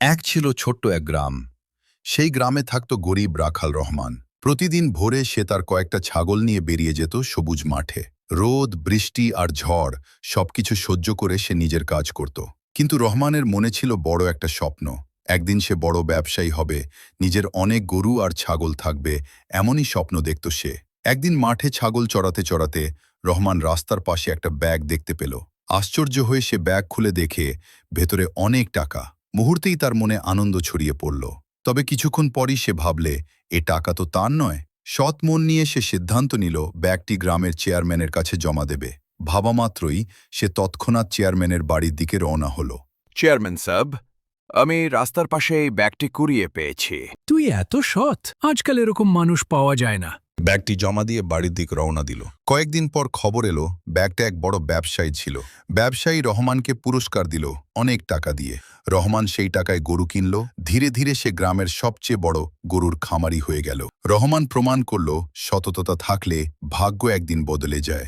এক ছিল ছোট্ট এক গ্রাম। সেই গ্রামে থাকত গরিব রাখাল রহমান। প্রতিদিন ভোরে সে তার কয়েকটা ছাগল নিয়ে বেরিয়ে যেত সবুজ মাঠে। রোদ, বৃষ্টি আর ঝড় সবকিছু সহ্য করে সে নিজের কাজ করত। কিন্তু রহমানের মনে ছিল বড় একটা স্বপ্ন। একদিন সে বড় ব্যবসায়ী হবে, নিজের অনেক গরু আর ছাগল থাকবে, এমনই স্বপ্ন দেখত সে। একদিন মাঠে ছাগল চড়াতে চড়াতে রহমান রাস্তার পাশে একটা ব্যাগ দেখতে পেল। আশ্চর্য হয়ে সে ব্যাগ খুলে দেখে, ভেতরে অনেক টাকা। মুহূর্তেই তার মনে আনন্দ ছড়িয়ে পড়ল। তবে কিছুক্ষণ পরই সে ভাবলে এ টাকা তো তার নয়। সৎ মন নিয়ে সে সিদ্ধান্ত নিল ব্যাগটি গ্রামের চেয়ারম্যানের কাছে জমা দেবে। ভাবা মাত্রই সে তৎক্ষণাৎ চেয়ারম্যানের বাড়ির দিকে রওনা হল। চেয়ারম্যান সাব আমি রাস্তার পাশে এই ব্যাগটি কুড়িয়ে পেয়েছি। তুই এত সৎ! আজকাল এরকম মানুষ পাওয়া যায় না। ব্যাগটি জমা দিয়ে বাড়ির দিক রওনা দিল। কয়েকদিন পর খবর এলো, ব্যাগটা এক বড় ব্যবসায়ী ছিল। ব্যবসায়ী রহমানকে পুরস্কার দিল অনেক টাকা দিয়ে। রহমান সেই টাকায় গরু কিনল, ধীরে ধীরে সে গ্রামের সবচেয়ে বড় গরুর খামারি হয়ে গেল। রহমান প্রমাণ করল সততা থাকলে ভাগ্য একদিন বদলে যায়।